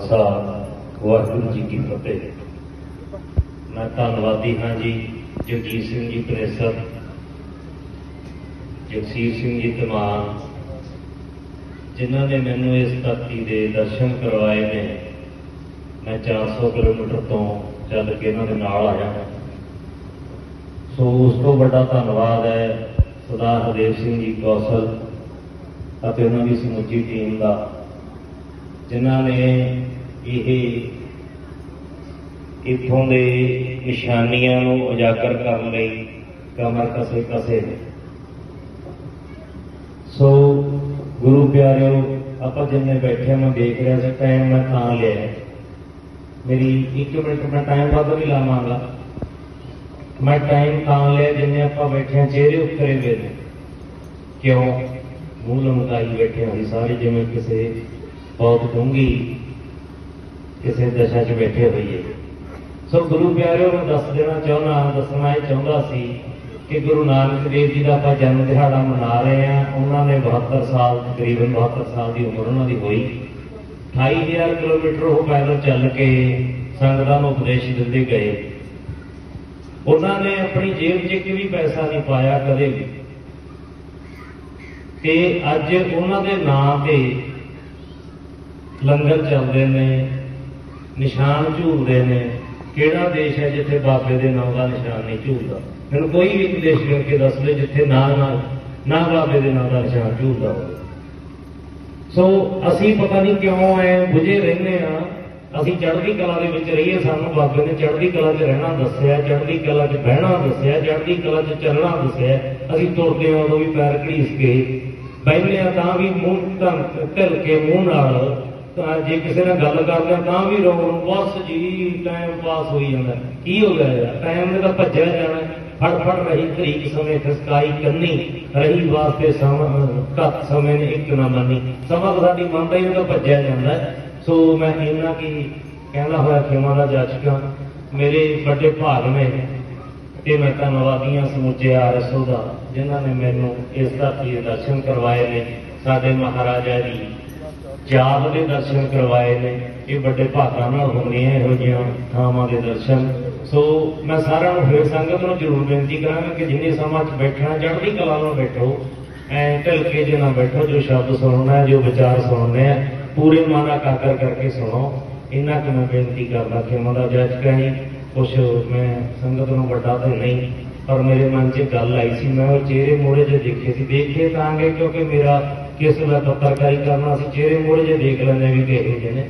ਖਾਲਸਾ, ਵਾਹਿਗੁਰੂ ਜੀ ਕੀ ਫਤਿਹ। ਮੈਂ ਧੰਨਵਾਦੀ ਹਾਂ ਜੀ ਜਗਜੀਤ ਸਿੰਘ ਜੀ ਪ੍ਰੇਸਰ, ਜਗਸੀਰ ਸਿੰਘ ਜੀ ਧਮਾਨ ਜਿਨ੍ਹਾਂ ਨੇ ਮੈਨੂੰ ਇਸ ਧਰਤੀ ਦੇ ਦਰਸ਼ਨ ਕਰਵਾਏ ਨੇ। ਮੈਂ 400 ਕਿਲੋਮੀਟਰ ਤੋਂ ਚੱਲ ਕੇ ਇਹਨਾਂ ਦੇ ਨਾਲ ਆਇਆ ਸੋ ਉਸ ਤੋਂ ਵੱਡਾ ਧੰਨਵਾਦ ਹੈ ਸਰਦਾਰ ਹਰਦੇਵ ਸਿੰਘ ਜੀ ਕੌਸ਼ਲ ਅਤੇ ਉਹਨਾਂ ਦੀ ਸਮੁੱਚੀ ਟੀਮ ਦਾ। ਜਿਨ੍ਹਾਂ ਨੇ ਇਹ ਇੱਥੋਂ ਦੇ ਨਿਸ਼ਾਨੀਆਂ ਨੂੰ ਉਜਾਗਰ ਕਰਨ ਲਈ ਕਮਰ ਕਸੇ ਕਸੇ ਨੇ। ਸੋ ਗੁਰੂ ਪਿਆਰਿਓ, ਆਪਾਂ ਜਿੰਨੇ ਬੈਠੇ ਮੈਂ ਦੇਖ ਰਿਹਾ ਸੀ ਟਾਈਮ ਮੈਂ ਤਾਂ ਲਿਆ। ਮੇਰੀ 1 ਮਿੰਟ ਮੈਂ ਟਾਈਮ ਵੱਧ ਨਹੀਂ ਲਾਵਾਂਗਾ। ਮੈਂ ਟਾਈਮ ਤਾਂ ਲਿਆ ਜਿੰਨੇ ਆਪਾਂ ਬੈਠੇ ਹਾਂ ਚਿਹਰੇ ਉੱਤਰੇ ਹੋਏ ਨੇ। ਕਿਉਂ? ਮੂੰਹ ਲਮਕਾਈ ਬੈਠੇ ਹੋਏ ਸਾਰੇ, ਜਿਵੇਂ ਕਿਸੇ ਬਹੁਤ ਡੂੰਗੀ ਕਿਸੇ ਦਸ਼ਾ 'ਚ ਬੈਠੇ ਹੋਈਏ। ਸੋ ਗੁਰੂ ਪਿਆਰਿਓ, ਮੈਂ ਦੱਸ ਦੇਣਾ ਚਾਹੁੰਦਾ, ਦੱਸਣਾ ਇਹ ਚਾਹੁੰਦਾ ਸੀ ਕਿ ਗੁਰੂ ਨਾਨਕ ਦੇਵ ਜੀ ਦਾ ਆਪਾਂ ਜਨਮ ਦਿਹਾੜਾ ਮਨਾ ਰਹੇ ਹਾਂ। ਉਹਨਾਂ ਨੇ 72 ਸਾਲ, ਤਕਰੀਬਨ 72 ਸਾਲ ਦੀ ਉਮਰ ਉਹਨਾਂ ਦੀ ਹੋਈ। 28000 ਕਿਲੋਮੀਟਰ ਉਹ ਪੈਦਲ ਚੱਲ ਕੇ ਸੰਗਤਾਂ ਨੂੰ ਉਪਦੇਸ਼ ਦਿੰਦੇ ਗਏ। ਉਹਨਾਂ ਨੇ ਆਪਣੀ ਜੇਬ 'ਚ ਇੱਕ ਵੀ ਪੈਸਾ ਨਹੀਂ ਪਾਇਆ ਕਦੇ ਵੀ। ਤੇ ਅੱਜ ਉਹਨਾਂ ਦੇ ਨਾਂ ਤੇ ਲੰਗਰ ਚੱਲਦੇ ਨੇ, ਨਿਸ਼ਾਨ ਝੂਲਦੇ ਨੇ। ਕਿਹੜਾ ਦੇਸ਼ ਹੈ ਜਿੱਥੇ ਬਾਬੇ ਦੇ ਨਾਮ ਦਾ ਨਿਸ਼ਾਨ ਨਹੀਂ ਝੂਲਦਾ? ਮੈਨੂੰ ਕੋਈ ਵੀ ਦੇਸ਼ ਕਰਕੇ ਦੱਸ ਦੇ ਜਿੱਥੇ ਨਾ ਨਾ ਨਾ ਬਾਬੇ ਦੇ ਨਾਮ ਦਾ ਨਿਸ਼ਾਨ ਝੂਲਦਾ ਹੋਵੇ। ਸੋ ਅਸੀਂ ਪਤਾ ਨਹੀਂ ਕਿਉਂ ਐ ਬੁਝੇ ਰਹਿੰਦੇ ਆ ਅਸੀਂ ਚੜ੍ਹਦੀ ਕਲਾ ਦੇ ਵਿੱਚ ਰਹੀਏ, ਸਾਨੂੰ ਬਾਬੇ ਨੇ ਚੜ੍ਹਦੀ ਕਲਾ 'ਚ ਰਹਿਣਾ ਦੱਸਿਆ, ਚੜ੍ਹਦੀ ਕਲਾ 'ਚ ਬਹਿਣਾ ਦੱਸਿਆ, ਚੜ੍ਹਦੀ ਕਲਾ 'ਚ ਚੱਲਣਾ ਦੱਸਿਆ। ਅਸੀਂ ਤੁਰਦੇ ਹਾਂ ਉਦੋਂ ਵੀ ਪੈਰ ਘੜੀਸ ਕੇ ਬੈਠਦੇ ਆ ਤਾਂ ਵੀ ਮੂੰਹ ਧੰ ਢਿਲ ਕੇ ਮੂੰਹ ਨਾਲ ਜੇ ਕਿਸੇ ਨਾਲ ਗੱਲ ਕਰਦੇ ਆ ਤਾਂ ਵੀ ਰੋਣ ਬਸ ਜੀ ਟਾਈਮ ਪਾਸ ਹੋਈ ਜਾਂਦਾ। ਕੀ ਹੋ ਗਿਆ ਯਾਰ? ਟਾਈਮ ਨੇ ਤਾਂ ਭੱਜਿਆ ਜਾਣਾ। ਫੜ ਫੜ ਰਹੀ ਤਰੀਕ ਸਮੇਂ ਖਸਕਾਈ ਕੰਨੀ, ਰਹੀ ਵਾਸਤੇ ਸਮਾਂ ਘੱਟ ਸਮੇਂ ਨੇ ਇੱਕ ਨਾ ਮੰਨੀ। ਸਮਾਂ ਤਾਂ ਸਾਡੀ ਮੰਨਦਾ ਹੀ ਨਹੀਂ ਭੱਜਿਆ ਜਾਂਦਾ। ਸੋ ਮੈਂ ਇਹਨਾਂ ਕੀ ਕਹਿੰਦਾ ਹੋਇਆ ਖੇਮਾ ਦਾ ਜਾਚਕਾਂ, ਮੇਰੇ ਵੱਡੇ ਭਾਗ ਨੇ ਤੇ ਮੈਂ ਧੰਨਵਾਦੀਆਂ ਸਮੁੱਚੇ ਆਰਐਸਓ ਦਾ, ਜਿਨ੍ਹਾਂ ਨੇ ਮੈਨੂੰ ਇਸ ਧਰਤੀ ਦੇ ਦਰਸ਼ਨ ਕਰਵਾਏ ਨੇ, ਸਾਡੇ ਮਹਾਰਾਜਾ ਜੀ। ਯਾਦ ਦੇ ਦਰਸ਼ਨ ਕਰਵਾਏ ਨੇ। ਇਹ ਵੱਡੇ ਭਾਗਾਂ ਨਾਲ ਹੁੰਦੇ ਆ ਇਹੋ ਜਿਹੀਆਂ ਥਾਵਾਂ ਦੇ ਦਰਸ਼ਨ। ਸੋ ਮੈਂ ਸਾਰਿਆਂ ਨੂੰ ਫਿਰ ਸੰਗਤ ਨੂੰ ਜ਼ਰੂਰ ਬੇਨਤੀ ਕਰਾਂਗਾ ਕਿ ਜਿੰਨੇ ਸਮਾਂ 'ਚ ਬੈਠਣਾ, ਚੜ੍ਹਦੀ ਕਲਾ ਨਾਲ ਬੈਠੋ। ਐ ਢਿਲ ਜੇ ਨਾ ਬੈਠੋ, ਜੋ ਸ਼ਬਦ ਸੁਣਨਾ, ਜੋ ਵਿਚਾਰ ਸੁਣਨੇ ਆ, ਪੂਰੇ ਮਨ ਇਕਾਗਰ ਕਰਕੇ ਸੁਣੋ। ਇਹਨਾਂ ਕਿ ਮੈਂ ਬੇਨਤੀ ਕਰਦਾ ਕਿ ਮਨ ਦਾ ਜੱਜ ਕਹੀਂ ਕੁਛ ਮੈਂ ਸੰਗਤ ਨੂੰ ਵੱਡਾ ਤੇ ਨਹੀਂ, ਪਰ ਮੇਰੇ ਮਨ 'ਚ ਗੱਲ ਆਈ ਸੀ। ਮੈਂ ਉਹ ਚਿਹਰੇ ਮੋੜੇ ਜੇ ਦੇਖੇ ਸੀ, ਦੇਖੇ ਤਾਂਗੇ ਕਿਉਂਕਿ ਮੇਰਾ ਕਿਸਮ ਹੈ ਪੱਤਰਕਾਰੀ ਕਰਨਾ, ਅਸੀਂ ਚਿਹਰੇ ਮੋੜੇ ਜੇ ਦੇਖ ਲੈਂਦੇ ਵੀ ਕਿਹੋ ਜਿਹੇ ਨੇ,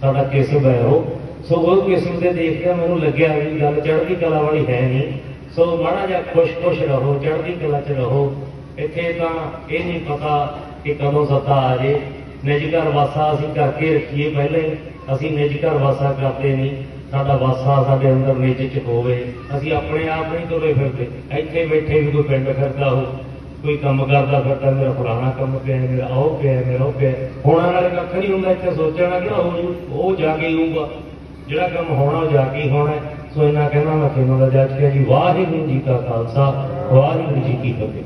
ਸਾਡਾ ਕਿਸਮ ਹੈ ਉਹ। ਸੋ ਉਹ ਕਿਸਮ ਦੇ ਦੇਖ ਕੇ ਮੈਨੂੰ ਲੱਗਿਆ ਵੀ ਗੱਲ ਚੜ੍ਹਦੀ ਕਲਾ ਵਾਲੀ ਹੈ ਨਹੀਂ। ਸੋ ਮਾੜਾ ਜਿਹਾ ਖੁਸ਼-ਖੁਸ਼ ਰਹੋ, ਚੜ੍ਹਦੀ ਕਲਾ 'ਚ ਰਹੋ। ਇੱਥੇ ਤਾਂ ਇਹ ਨਹੀਂ ਪਤਾ ਕਿ ਕਦੋਂ ਸੱਤਾ ਆ ਜੇ। ਨਿਜ ਘਰ ਵਾਸਾ ਅਸੀਂ ਕਰਕੇ ਰੱਖੀਏ ਪਹਿਲੇ। ਅਸੀਂ ਨਿਜ ਘਰ ਵਾਸਾ ਕਰਦੇ ਨਹੀਂ। ਸਾਡਾ ਵਾਸਾ ਸਾਡੇ ਅੰਦਰ ਨਿਜ 'ਚ ਹੋਵੇ। ਅਸੀਂ ਆਪਣੇ ਆਪ ਨਹੀਂ ਤੁਰੇ ਫਿਰਦੇ। ਇੱਥੇ ਬੈਠੇ ਵੀ ਕੋਈ ਪਿੰਡ ਫਿਰਦਾ ਹੋ ਕੋਈ ਕੰਮ ਕਰਦਾ ਫਿਰਦਾ, ਮੇਰਾ ਪੁਰਾਣਾ ਕੰਮ ਪਿਆ, ਮੇਰਾ ਆਉ ਪਿਆ, ਮੇਰਾ ਉਹ ਪਿਆ। ਹੋਣਾ ਵਾਲੇ ਕੱਖ ਨਹੀਂ ਹੁੰਦਾ, ਇੱਥੇ ਸੋਚਣਾ ਕਿ ਉਹ ਉਹ ਜਾ ਕੇ ਹੋਊਗਾ ਜਿਹੜਾ ਕੰਮ ਹੋਣਾ, ਉਹ ਜਾ ਕੇ ਹੋਣਾ ਸੋ ਇਹਨਾਂ ਕਹਿੰਦਾ ਮੈਂ ਕਿਹਨਾਂ ਦਾ ਜੱਜ ਕਿਹਾ ਜੀ, ਵਾਹਿਗੁਰੂ ਜੀ ਕਾ ਖਾਲਸਾ, ਵਾਹਿਗੁਰੂ ਜੀ ਕੀ ਫਤਿਹ।